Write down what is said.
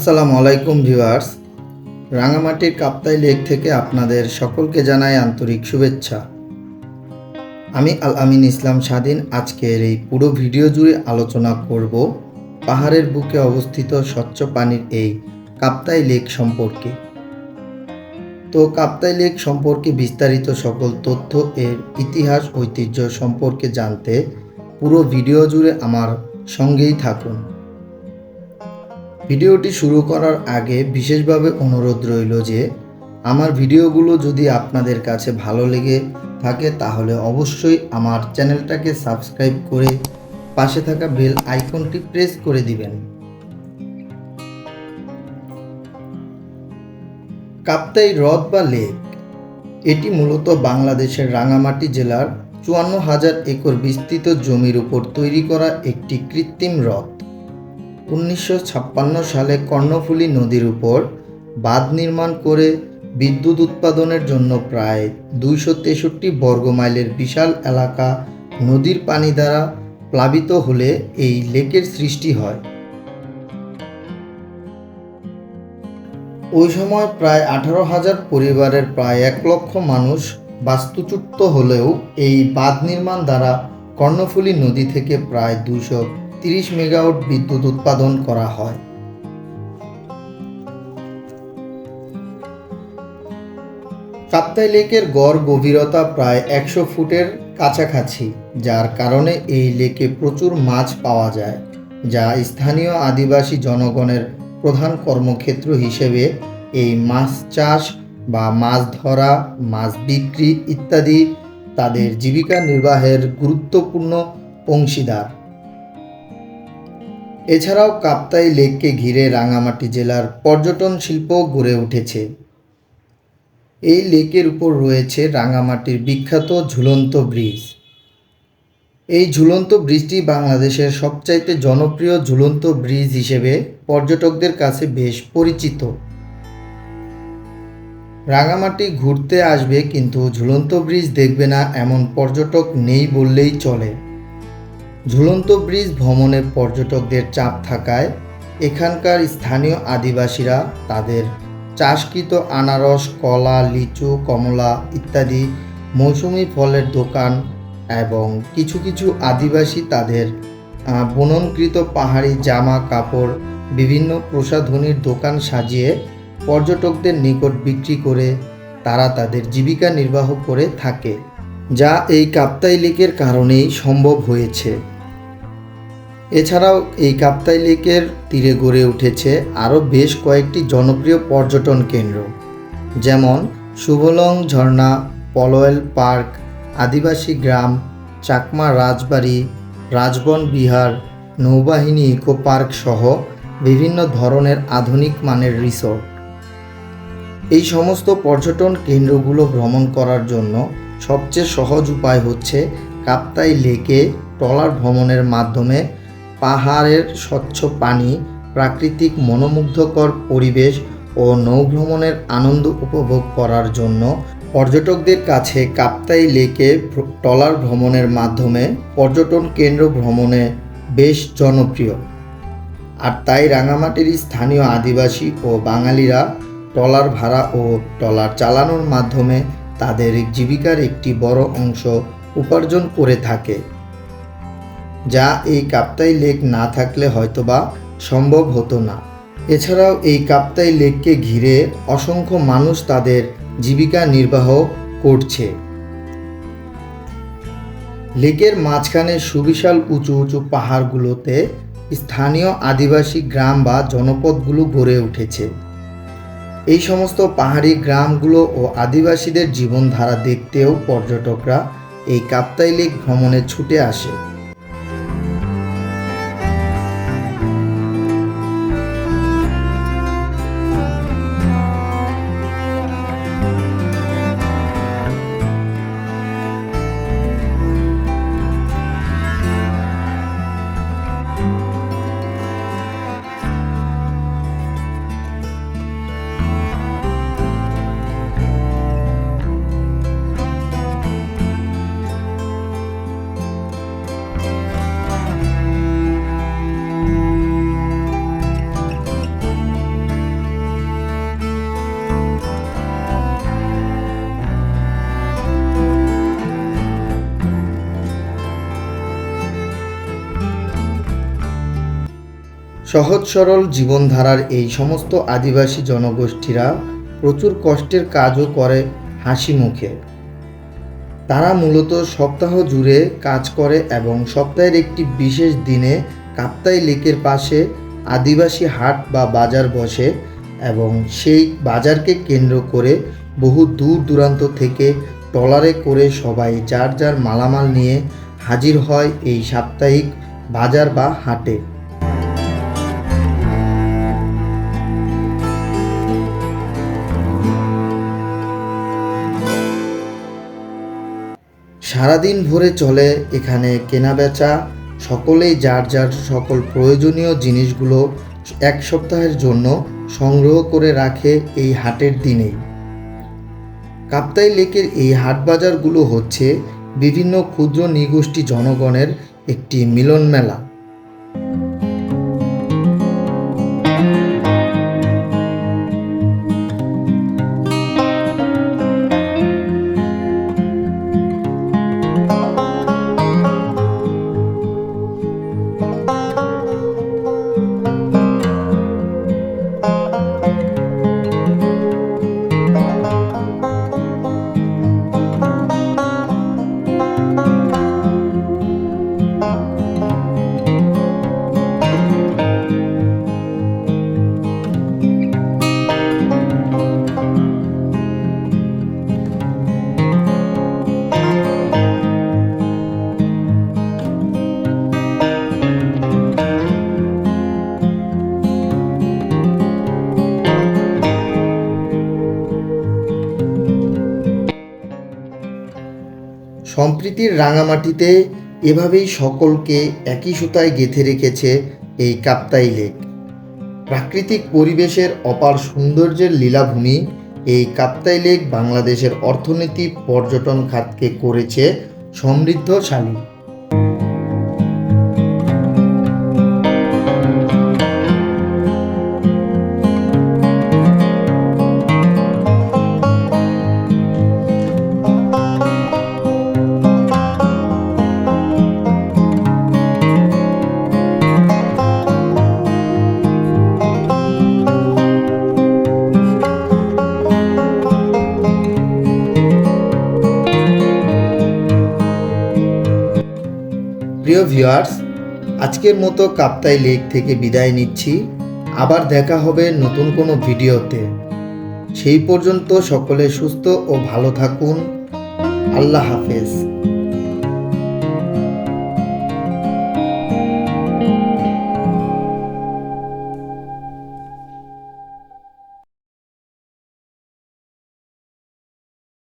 আসসালামু আলাইকুম ভিউয়ার্স। রাঙামাটির কাপ্তাই লেক থেকে আপনাদের সকলকে জানাই আন্তরিক শুভেচ্ছা। আমি আল আমিন ইসলাম স্বাধীন। আজকের এই পুরো ভিডিও জুড়ে আলোচনা করব পাহাড়ের বুকে অবস্থিত স্বচ্ছ পানির এই কাপ্তাই লেক সম্পর্কে। তো কাপ্তাই লেক সম্পর্কে বিস্তারিত সকল তথ্য, এর ইতিহাস, ঐতিহ্য সম্পর্কে জানতে পুরো ভিডিও জুড়ে আমার সঙ্গেই থাকুন। ভিডিওটি শুরু করার আগে বিশেষভাবে অনুরোধ রইল যে, আমার ভিডিওগুলো যদি আপনাদের কাছে ভালো লেগে থাকে, তাহলে অবশ্যই আমার চ্যানেলটাকে সাবস্ক্রাইব করে পাশে থাকা বেল আইকনটি প্রেস করে দিবেন। কাপ্তাই হ্রদ বা লেক, এটি মূলত বাংলাদেশের রাঙামাটি জেলার চুয়ান্ন হাজার একর বিস্তৃত জমির উপর তৈরি করা একটি কৃত্রিম হ্রদ। উনিশশো ছাপ্পান্ন সালে কর্ণফুলী নদীর উপর বাঁধ নির্মাণ করে বিদ্যুৎ উৎপাদনের জন্য প্রায় দুইশো তেষট্টি বর্গ মাইলের বিশাল এলাকা নদীর পানি দ্বারা প্লাবিত হলে এই লেকের সৃষ্টি হয়। ওই সময় প্রায় আঠারো হাজার পরিবারের প্রায় এক লক্ষ মানুষ বাস্তুচ্যুত হলেও এই বাঁধ নির্মাণ দ্বারা কর্ণফুলী নদী থেকে প্রায় দুইশো তিরিশ মেগাওয়াট বিদ্যুৎ উৎপাদন করা হয়। কাপ্তাই লেকের গড় গভীরতা প্রায় একশো ফুটের কাছাকাছি, যার কারণে এই লেকে প্রচুর মাছ পাওয়া যায়, যা স্থানীয় আদিবাসী জনগণের প্রধান কর্মক্ষেত্র হিসেবে এই মাছ চাষ বা মাছ ধরা, মাছ বিক্রি ইত্যাদি তাদের জীবিকা নির্বাহের গুরুত্বপূর্ণ অংশীদার। এছাড়াও কাপ্তাই লেককে ঘিরে রাঙামাটি জেলার পর্যটন শিল্প গড়ে উঠেছে। এই লেকের উপর রয়েছে রাঙামাটির বিখ্যাত ঝুলন্ত ব্রিজ। এই ঝুলন্ত ব্রিজটি বাংলাদেশের সবচাইতে জনপ্রিয় ঝুলন্ত ব্রিজ হিসেবে পর্যটকদের কাছে বেশ পরিচিত। রাঙামাটি ঘুরতে আসবে কিন্তু ঝুলন্ত ব্রিজ দেখবে না এমন পর্যটক নেই বললেই চলে। ঝুলন্ত ব্রিজ ভ্রমণে পর্যটকদের চাপ থাকায় এখানকার স্থানীয় আদিবাসীরা তাদের চাষকৃত আনারস, কলা, লিচু, কমলা ইত্যাদি মৌসুমি ফলের দোকান এবং কিছু কিছু আদিবাসী তাদের বুননকৃত পাহাড়ি জামা কাপড়, বিভিন্ন প্রসাধনীর দোকান সাজিয়ে পর্যটকদের নিকট বিক্রি করে তারা তাদের জীবিকা নির্বাহ করে থাকে। যা এই কাপ্তাই লেকের কারণেই সম্ভব হয়েছে। এছাড়াও এই কাপ্তাই লেকের তীরে গড়ে উঠেছে আরও বেশ কয়েকটি জনপ্রিয় পর্যটন কেন্দ্র, যেমন শুভলং ঝর্ণা, পলয়েল পার্ক, আদিবাসী গ্রাম, চাকমা রাজবাড়ি, রাজবন বিহার, নৌবাহিনী ইকো পার্ক সহ বিভিন্ন ধরনের আধুনিক মানের রিসোর্ট। এই সমস্ত পর্যটন কেন্দ্রগুলো ভ্রমণ করার জন্য সবচেয়ে সহজ উপায় হচ্ছে কাপ্তাই লেকে ট্রলার ভ্রমণের মাধ্যমে পাহাড়ের স্বচ্ছ পানি, প্রাকৃতিক মনোমুগ্ধকর পরিবেশ ও নৌভ্রমণের আনন্দ উপভোগ করার জন্য পর্যটকদের কাছে কাপ্তাই লেকে ট্রলার ভ্রমণের মাধ্যমে পর্যটন কেন্দ্র ভ্রমণে বেশ জনপ্রিয়। আর তাই রাঙামাটির স্থানীয় আদিবাসী ও বাঙালিরা ট্রলার ভাড়া ও ট্রলার চালানোর মাধ্যমে তাদের জীবিকার একটি বড় অংশ উপার্জন করে থাকে, যা এই কাপ্তাই লেক না থাকলে হয়তোবা সম্ভব হতো না। এছাড়াও এই কাপ্তাই লেককে ঘিরে অসংখ্য মানুষ তাদের জীবিকা নির্বাহ করছে। লেকের মাঝখানে সুবিশাল উঁচু উঁচু পাহাড়গুলোতে স্থানীয় আদিবাসী গ্রাম বা জনপদগুলো গড়ে উঠেছে। এই সমস্ত পাহাড়ি গ্রামগুলো ও আদিবাসীদের জীবনধারা দেখতেও পর্যটকরা এই কাপ্তাই লেক ভ্রমণে ছুটে আসে। সহজ সরল জীবনধারার এই সমস্ত আদিবাসী জনগোষ্ঠীরা প্রচুর কষ্টের কাজও করে হাসি মুখে। তারা মূলত সপ্তাহ জুড়ে কাজ করে এবং সপ্তাহের একটি বিশেষ দিনে কাপ্তাই লেকের পাশে আদিবাসী হাট বা বাজার বসে এবং সেই বাজারকে কেন্দ্র করে বহু দূর দূরান্ত থেকে ট্রলারে করে সবাই যার যার মালামাল নিয়ে হাজির হয় এই সাপ্তাহিক বাজার বা হাটে। সারাদিন ভরে চলে এখানে কেনা বেচা সকলেই যার যার সকল প্রয়োজনীয় জিনিসগুলো এক সপ্তাহের জন্য সংগ্রহ করে রাখে এই হাটের দিনেই কাপ্তাই লেকের এই হাট বাজারগুলো হচ্ছে বিভিন্ন ক্ষুদ্র নিগোষ্ঠী জনগণের একটি মিলন মেলা সম্প্রীতির রাঙামাটিতে এভাবেই সকলকে একই সুতায় গেঁথে রেখেছে এই কাপ্তাই লেক। প্রাকৃতিক পরিবেশের অপার সৌন্দর্যের লীলাভূমি এই কাপ্তাই লেক বাংলাদেশের অর্থনীতি, পর্যটন খাতকে করেছে সমৃদ্ধশালী। প্রিয় ভিউয়ার্স, আজকের মতো কাপ্তাই লেক থেকে বিদায় নিচ্ছি। আবার দেখা হবে নতুন কোনো ভিডিওতে। সেই পর্যন্ত সকলে সুস্থ ও ভালো থাকুন। আল্লাহ হাফেজ।